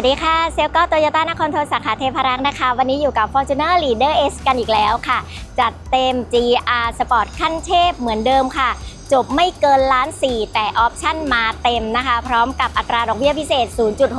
วัสดีค่ะ เซลก็โตโยต้านครทนสาขาเทพรักษ์นะคะ วันนี้อยู่กับ Fortuner Leader S กันอีกแล้วค่ะ จัดเต็ม GR Sport ขั้นเทพเหมือนเดิมค่ะ จบไม่เกินล้านสี่แต่ออปชั่นมาเต็มนะคะ พร้อมกับอัตราดอกเบี้ยพิเศษ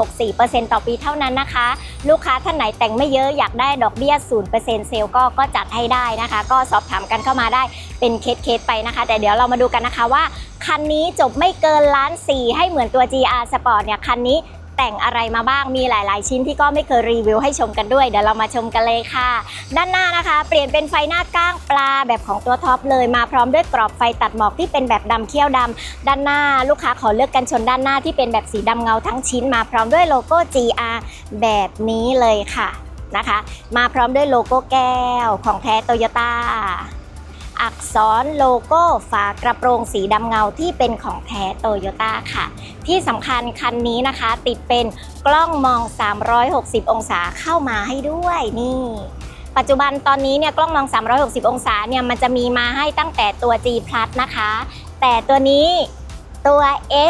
0.64%ต่อปีเท่านั้นนะคะ ลูกค้าท่านไหนแต่งไม่เยอะอยากได้ดอกเบี้ย 0%เซลก็ก็จัดให้ได้นะคะ ก็สอบถามกันเข้ามาได้เป็นเคสเคสๆไปนะคะ แต่เดี๋ยวเรามาดูกันนะคะว่าคันนี้จบไม่เกินล้านสี่ให้เหมือนตัว GR Sport เนี่ยคันนี้ แต่งอะไรมาบ้างมีหลาย ๆ ชิ้นที่ก็ไม่เคยรีวิวให้ชมกันด้วย เดี๋ยวเรามาชมกันเลยค่ะ ด้านหน้านะคะ เปลี่ยนเป็นไฟหน้าก้างปลาแบบของตัวท็อปเลยมาพร้อมด้วยกรอบไฟตัดหมอกที่เป็นแบบดำเขี้ยวดำด้านหน้าลูกค้าขอเลือกกันชนด้านหน้าที่เป็นแบบสีดำเงาทั้งชิ้น มาพร้อมด้วยโลโก้ GR แบบนี้เลยค่ะนะคะ มาพร้อมด้วยโลโก้แก้วของแท้โตโยต้า อักษรโลโก้ฝากระโปรงสีดำเงาที่เป็นของแท้โตโยต้าค่ะ ที่สำคัญคันนี้นะคะ ติดเป็นกล้องมอง 360 องศาเข้ามาให้ด้วยนี่ ปัจจุบันตอนนี้เนี่ยกล้องมอง 360 องศาเนี่ยมันจะมีมาให้ตั้งแต่ตัว G Plus นะคะ แต่ตัวนี้ ตัว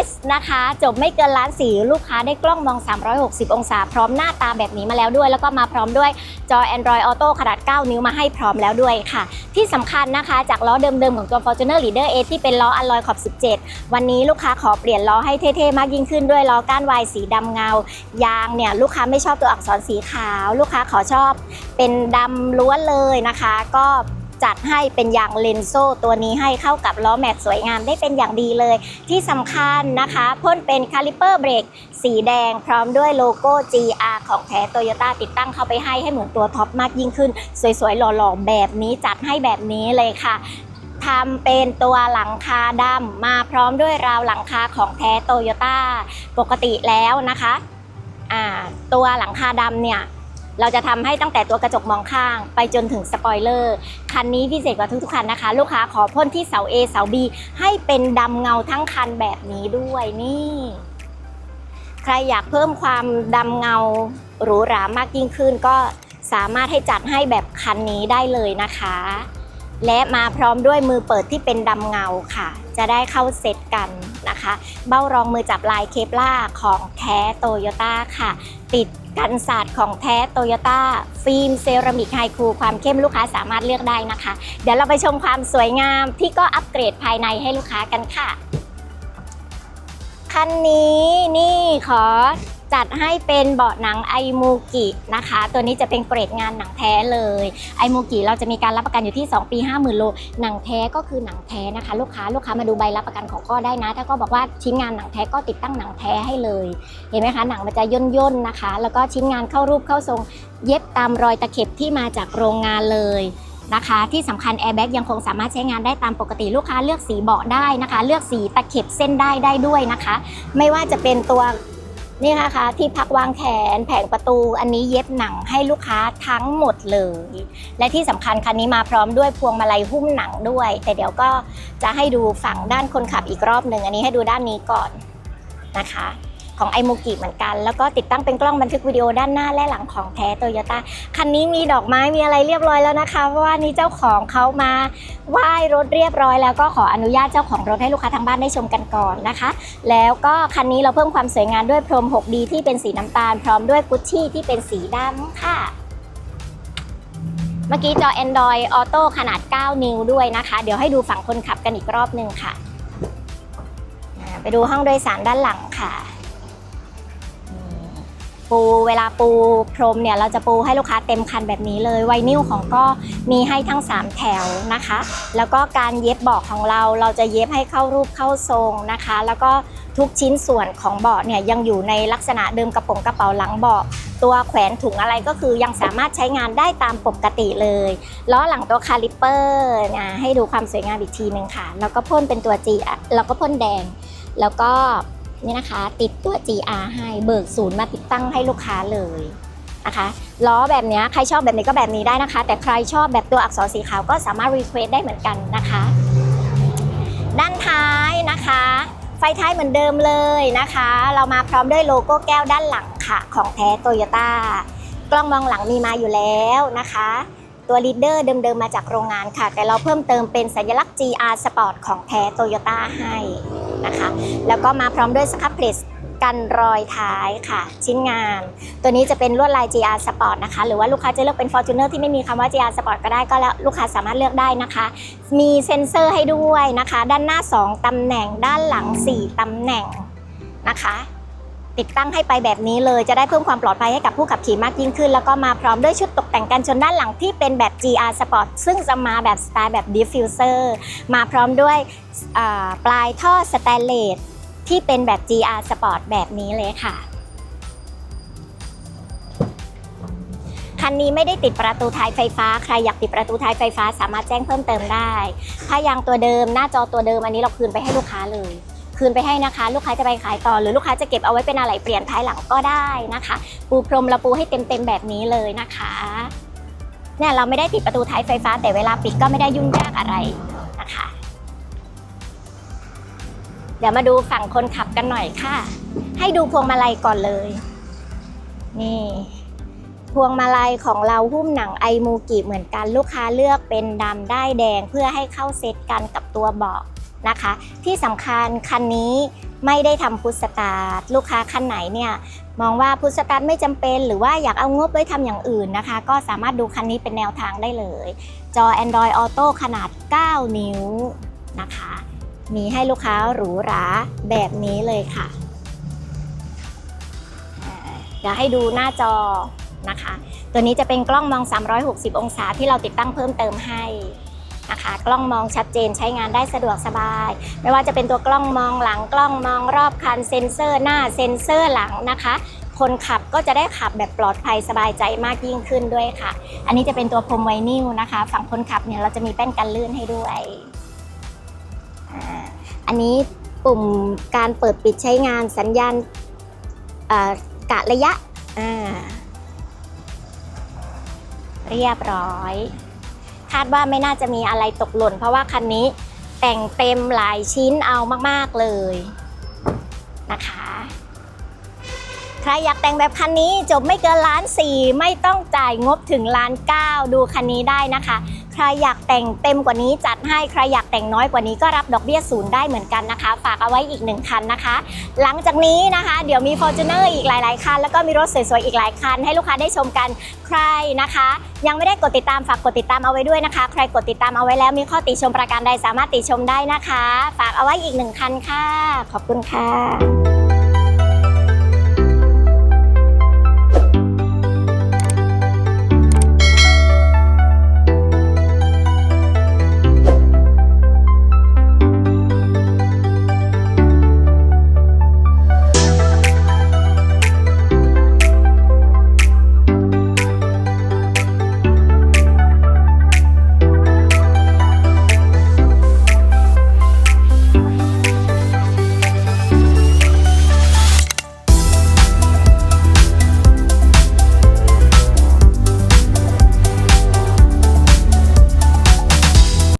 S นะคะ จบไม่เกินล้านสีลูกค้าได้กล้องมอง 360 องศา พร้อมหน้าตาแบบนี้มาแล้วด้วย แล้วก็มาพร้อมด้วยจอ Android Auto ขนาด 9 นิ้วมาให้พร้อมแล้วด้วยค่ะ ที่สำคัญนะคะ จากล้อเดิมๆ ของตัว Fortuner Leader A ที่เป็นล้อ Alloy ขอบ 17 วันนี้ลูกค้าขอเปลี่ยนล้อให้เท่ๆ มากยิ่งขึ้นด้วยล้อก้านวายสีดำเงา ยางเนี่ยลูกค้าไม่ชอบตัวอักษรสีขาว ลูกค้าขอชอบเป็นดำล้วนเลยนะคะ ก็ จัดให้เป็นยางเลนโซ่ตัวนี้ให้เข้ากับล้อแม็กสวยงามได้เป็นอย่างดีเลย ที่สำคัญนะคะพ่นเป็นคาลิเปอร์เบรกสีแดงพร้อมด้วยโลโก้ GR ของแท้โตโยต้าติดตั้งเข้าไปให้ให้เหมือนตัวท็อปมากยิ่งขึ้น สวยๆ หล่อๆ แบบนี้จัดให้แบบนี้เลยค่ะทำเป็นตัวหลังคาดำมาพร้อมด้วยราวหลังคาของแท้โตโยต้าปกติแล้วนะคะตัวหลังคาดำเนี่ย เราจะทำให้ตั้งแต่ตัวกระจกมองข้าง ไปจนถึงสปอยเลอร์คันนี้พิเศษกว่าทุกๆคันนะคะ ลูกค้าขอพ่นที่เสา A เสา B ให้เป็นดำเงาทั้งคันแบบนี้ด้วยนี่ ใครอยากเพิ่มความดำเงาหรูหรามากยิ่งขึ้นก็สามารถให้จัดให้แบบคันนี้ได้เลยนะคะ และมาพร้อมด้วยมือเปิดที่เป็นดำเงาค่ะ จะได้เข้าเซตกันนะคะ เบ้ารองมือจับลายเคปล่าของแท้โตโยต้าค่ะ ติดกันศาสตร์ของแท้โตโยต้าฟิล์มเซรามิกไฮคูความเข้มลูกค้าสามารถเลือกได้นะคะ เดี๋ยวเราไปชมความสวยงามที่ก็อัปเกรดภายในให้ลูกค้ากันค่ะ คันนี้นี่ขอ จัดให้เป็นเบาะหนังไอมูกินะคะ ตัวนี้จะเป็นเกรดงานหนังแท้เลยไอมูกิเราจะมีการรับประกันอยู่ที่ 2 ปี 50,000 โล หนังแท้ก็คือหนังแท้นะคะ ลูกค้าลูกค้ามาดูใบรับประกันของก็ได้นะ ถ้าก็บอกว่าชิ้นงานหนังแท้ก็ติดตั้งหนังแท้ให้เลย เห็นไหมคะหนังมันจะย่นย่นๆนะคะ แล้วก็ชิ้นงานเข้ารูปเข้าทรง เย็บตามรอยตะเข็บที่มาจากโรงงานเลยนะคะ ที่สำคัญแอร์แบ็กยังคงสามารถใช้งานได้ตามปกติลูกค้าเลือกสีเบาะได้นะคะ เลือกสีตะเข็บเส้นได้ได้ด้วยนะคะ ไม่ว่าจะเป็นตัว นี่นะคะที่พักวางแขนแผงประตูอันนี้เย็บหนังให้ลูกค้าทั้งหมดเลย และที่สำคัญคันนี้มาพร้อมด้วยพวงมาลัยหุ้มหนังด้วย แต่เดี๋ยวก็จะให้ดูฝั่งด้านคนขับอีกรอบหนึ่งอันนี้ให้ดูด้านนี้ก่อนนะคะ ของไอโมกิเหมือนกัน แล้วก็ติดตั้งเป็นกล้องบันทึกวิดีโอด้านหน้าและหลังของแท้โตโยต้าคันนี้มีดอกไม้มีอะไรเรียบร้อยแล้วนะคะ เพราะว่านี่เจ้าของเขามาไหว้รถเรียบร้อย แล้วก็ขออนุญาตเจ้าของรถให้ลูกค้าทางบ้านได้ชมกันก่อนนะคะ แล้วก็คันนี้เราเพิ่มความสวยงามด้วยพรม 6D ที่เป็นสีน้ำตาล พร้อมด้วยกุชชี่ที่เป็นสีดำค่ะเมื่อกี้จอ Android Auto ขนาด 9 นิ้วด้วยนะคะ เดี๋ยวให้ดูฝั่งคนขับกันอีกรอบหนึ่งค่ะ ไปดูห้องโดยสารด้านหลังค่ะ ปูเวลาปูพรมเนี่ยเราจะปูให้ลูกค้าเต็มคันแบบนี้เลยไวนิลของก็มีให้ทั้ง 3 แถวนะคะ แล้วก็การเย็บเบาะของเราเราจะเย็บให้เข้ารูปเข้าทรงนะคะ แล้วก็ทุกชิ้นส่วนของเบาะเนี่ยยังอยู่ในลักษณะเดิมกระโปรงกระเป๋าหลังเบาะตัวแขวนถุงอะไรก็คือยังสามารถใช้งานได้ตามปกติเลยล้อหลังตัวคาลิปเปอร์นะให้ดูความสวยงามอีกทีหนึ่งค่ะ แล้วก็พ่นเป็นตัว G แล้วก็พ่นแดง แล้วก็ นี่นะคะ ติดตัว GR ให้เบิกศูนย์มาติดตั้งให้ลูกค้าเลยนะคะล้อแบบนี้ใครชอบแบบนี้ก็แบบนี้ได้นะคะ แต่ใครชอบแบบตัวอักษรสีขาวก็สามารถรีเควสได้เหมือนกันนะคะ ด้านท้ายนะคะ ไฟท้ายเหมือนเดิมเลยนะคะ เรามาพร้อมด้วยโลโก้แก้วด้านหลังค่ะของแท้โตโยต้ากล้องมองหลังมีมาอยู่แล้วนะคะ ตัวลีดเดอร์เดิมๆมาจากโรงงานค่ะ แต่เราเพิ่มเติมเป็นสัญลักษณ์ GR Sport ของแท้โตโยต้าให้ นะคะ แล้วก็มาพร้อมด้วยสครับเพลสกันรอยท้ายค่ะ ชิ้นงาน ตัวนี้จะเป็นลวดลาย GR Sport นะคะ หรือว่าลูกค้าจะเลือกเป็น Fortuner ที่ไม่มีคำว่า GR Sport ก็ได้ก็แล้วลูกค้าสามารถเลือกได้นะคะ มีเซ็นเซอร์ให้ด้วยนะคะ ด้านหน้า 2ตำแหน่งด้านหลัง 4ตำแหน่งนะคะ ติดตั้งให้ไปแบบนี้เลยจะได้เพิ่มความปลอดภัยให้กับผู้ขับขี่มากยิ่งขึ้น แล้วก็มาพร้อมด้วยชุดตกแต่งกันชนด้านหลังที่เป็นแบบ GR Sport ซึ่งจะมาแบบสไตล์แบบ Diffuser มาพร้อมด้วยปลายท่อสแตนเลสที่เป็นแบบ GR Sport แบบนี้เลยค่ะคันนี้ไม่ได้ติดประตูท้ายไฟฟ้า ใครอยากติดประตูท้ายไฟฟ้าสามารถแจ้งเพิ่มเติมได้ผ้ายางตัวเดิมหน้าจอตัวเดิมอันนี้เราคืนไปให้ลูกค้าเลย คืนไปให้นะคะ ลูกค้าจะไปขายต่อ หรือลูกค้าจะเก็บเอาไว้เป็นอะไรเปลี่ยนท้ายหลังก็ได้นะคะ ปูพรมเราปูให้เต็มๆแบบนี้เลยนะคะเนี่ยเราไม่ได้ติดประตูท้ายไฟฟ้า แต่เวลาปิดก็ไม่ได้ยุ่งยากอะไรนะคะ เดี๋ยวมาดูฝั่งคนขับกันหน่อยค่ะ ให้ดูพวงมาลัยก่อนเลย นี่พวงมาลัยของเราหุ้มหนังไอมูกิเหมือนกันลูกค้าเลือกเป็นดำได้แดงเพื่อให้เข้าเซตกันกับตัวเบาะ นะคะ ที่สำคัญคันนี้ไม่ได้ทำพุทสตาร์ทลูกค้าคันไหนเนี่ยมองว่าพุทสตาร์ทไม่จำเป็น หรือว่าอยากเอางบไว้ทำอย่างอื่นนะคะ ก็สามารถดูคันนี้เป็นแนวทางได้เลย จอ Android Auto ขนาด 9 นิ้วนะคะ มีให้ลูกค้าหรูหราแบบนี้เลยค่ะเดี๋ยวให้ดูหน้าจอนะคะ ตัวนี้จะเป็นกล้องมอง 360 องศาที่เราติดตั้งเพิ่มเติมให้ นะคะ กล้องมองชัดเจนใช้งานได้สะดวกสบาย ไม่ว่าจะเป็นตัวกล้องมองหลังกล้องมองรอบคันเซ็นเซอร์หน้าเซ็นเซอร์หลังนะคะคนขับก็จะได้ขับแบบปลอดภัยสบายใจมากยิ่งขึ้นด้วยค่ะ อันนี้จะเป็นตัวพรมไวนิลนะคะ ฝั่งคนขับเนี่ยเราจะมีแป้นกันลื่นให้ด้วย อันนี้ปุ่มการเปิดปิดใช้งานสัญญาณกะระยะ เรียบร้อย คาดว่าไม่น่าจะมีอะไรตกหล่น เพราะว่าคันนี้แต่งเต็มหลายชิ้นเอามากๆเลยนะคะ ใครอยากแต่งแบบคันนี้จบไม่เกินล้านสี่ไม่ต้องจ่ายงบถึงล้านเก้าดูคันนี้ได้นะคะ รอยากแต่งเต็มกว่านี้จัดให้ใครอยากแต่งน้อยกว่านี้ก็รับดอกเบี้ยศูนย์ได้เหมือนกันนะคะ ฝากเอาไว้อีกหนึ่งคันนะคะ หลังจากนี้นะคะ เดี๋ยวมี f o r t u n e r อีกหลาย ๆ คัน แล้วก็มีรถสวย ๆ อีกหลายคัน ให้ลูกค้าได้ชมกันใครนะคะ ยังไม่ได้กดติดตามฝากกดติดตามเอาไว้ด้วยนะคะ ใครกดติดตามเอาไว้แล้วมีข้อติชมประการใดสามารถติชมได้นะคะ ฝากเอาไว้อีกหนึ่งคันค่ะ ขอบคุณค่ะ